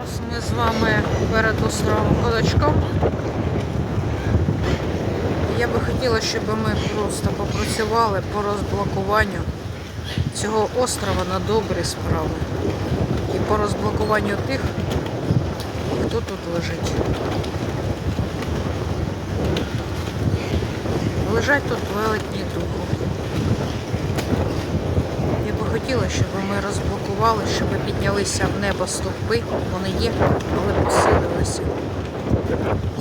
Зараз ми з вами перед островом Козачком. Я би хотіла, щоб ми просто попрацювали по розблокуванню цього острова на добрі справи. І по розблокуванню тих, хто тут лежить. Лежать тут велетні духу. Я би хотіла, щоб ми розблокували, щоб піднялися в небо стовпи. Вони є, але посилилися.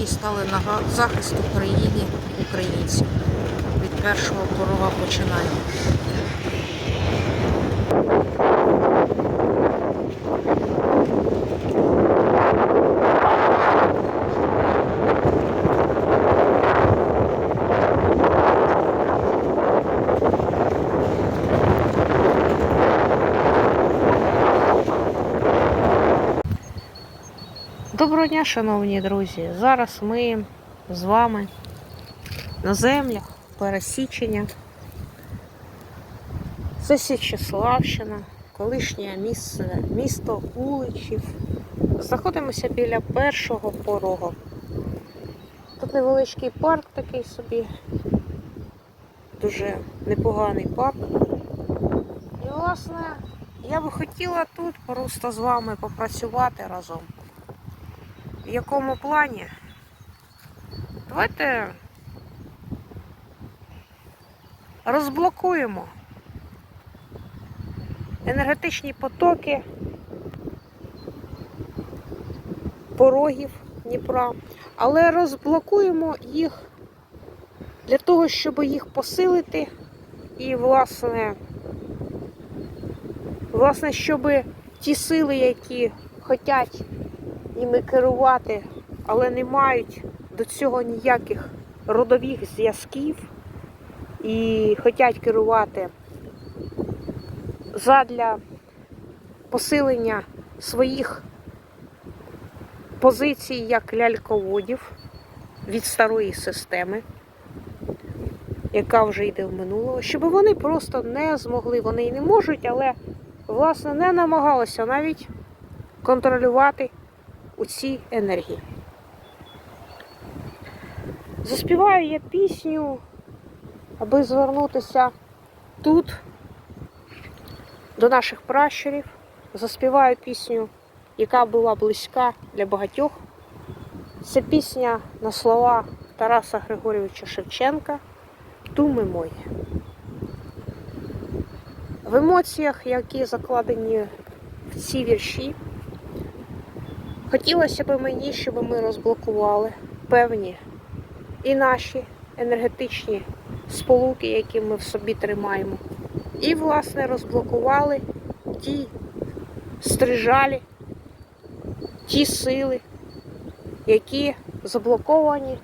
І стали на захист України українців. Від першого порога починаємо. Доброго дня, шановні друзі! Зараз ми з вами на землях пересічення. Це Січеславщина, колишнє місце, місто Уличів. Знаходимося біля першого порогу. Тут невеличкий парк такий собі, дуже непоганий парк. І, власне, я би хотіла тут просто з вами попрацювати разом. В якому плані? Давайте розблокуємо енергетичні потоки порогів Дніпра, але розблокуємо їх для того, щоб їх посилити і, власне, власне, щоб ті сили, які хочуть ними керувати, але не мають до цього ніяких родових зв'язків і хочуть керувати задля посилення своїх позицій як ляльководів від старої системи, яка вже йде в минулого, щоб вони просто не змогли, вони і не можуть, але власне не намагалися навіть контролювати у цій енергії. Заспіваю я пісню, аби звернутися тут до наших пращурів. Заспіваю пісню, яка була близька для багатьох. Це пісня на слова Тараса Григорьовича Шевченка Думи мої. В емоціях, які закладені в ці вірші, Хотілося б мені, щоб ми розблокували певні і наші енергетичні сполуки, які ми в собі тримаємо. І, власне, розблокували ті стрижалі, ті сили, які заблоковані,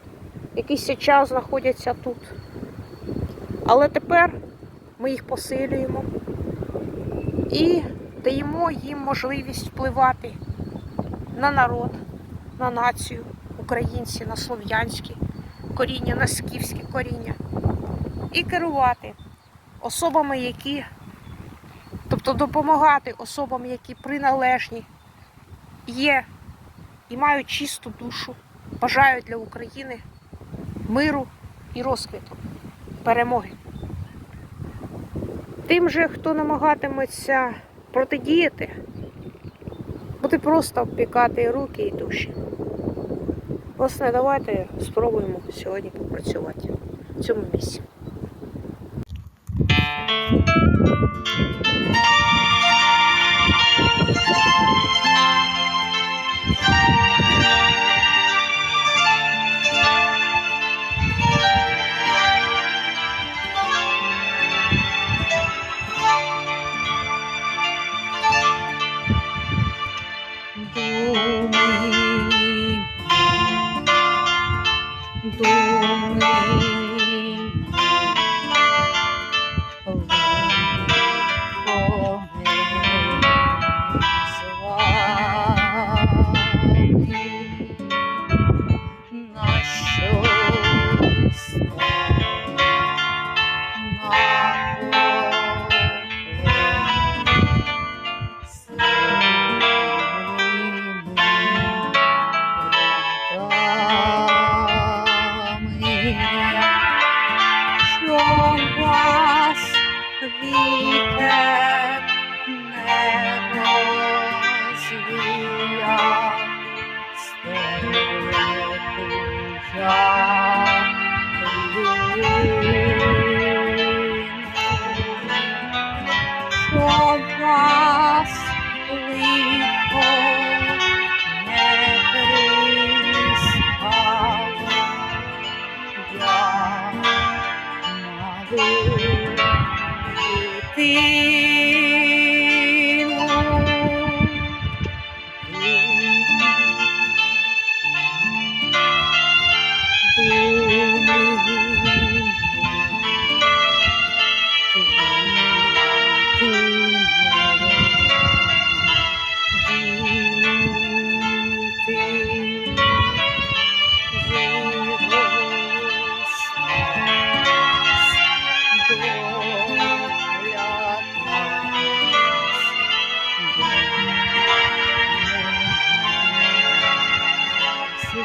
якийсь час знаходяться тут. Але тепер ми їх посилюємо і даємо їм можливість впливати на народ, на націю, українці, на слов'янські коріння, на скіфські коріння. І керувати особами, які, тобто допомагати особам, які приналежні, є і мають чисту душу, бажають для України миру і розквіту, перемоги. Тим же, хто намагатиметься протидіяти, буде просто обпікати руки і душі. Власне, давайте спробуємо сьогодні попрацювати в цьому місці. Som glas hvite med oss.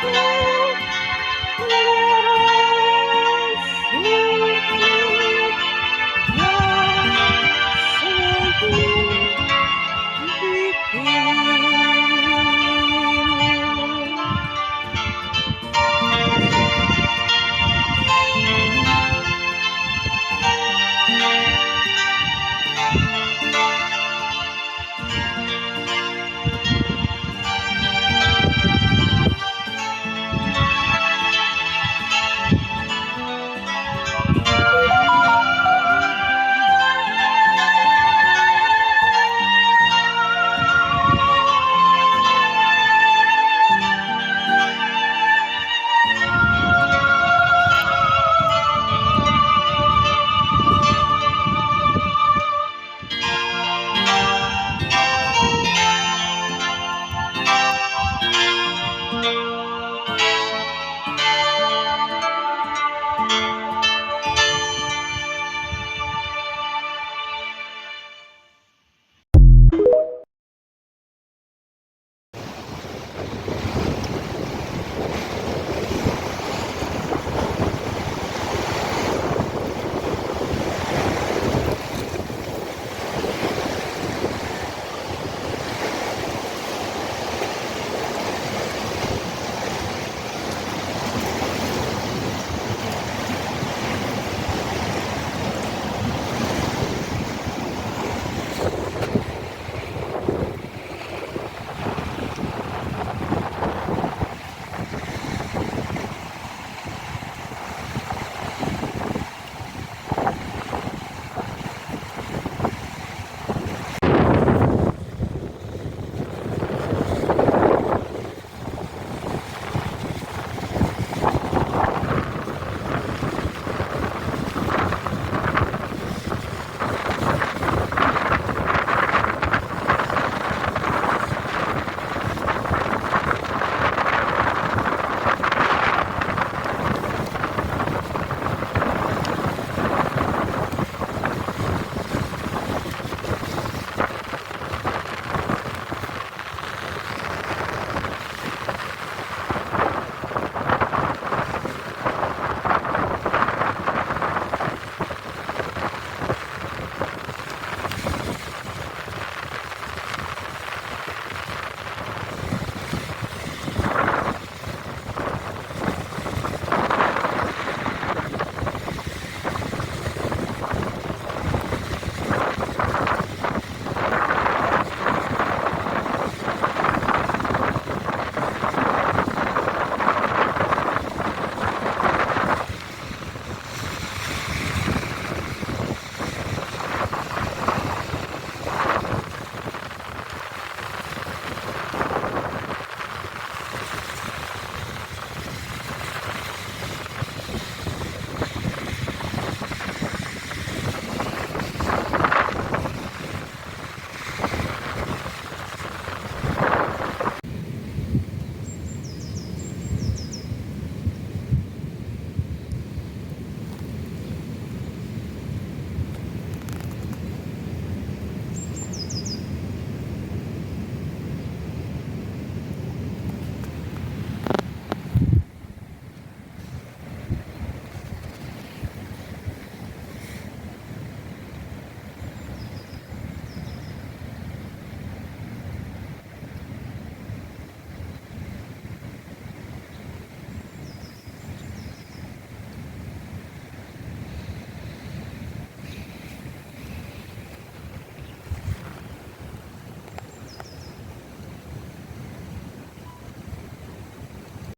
Música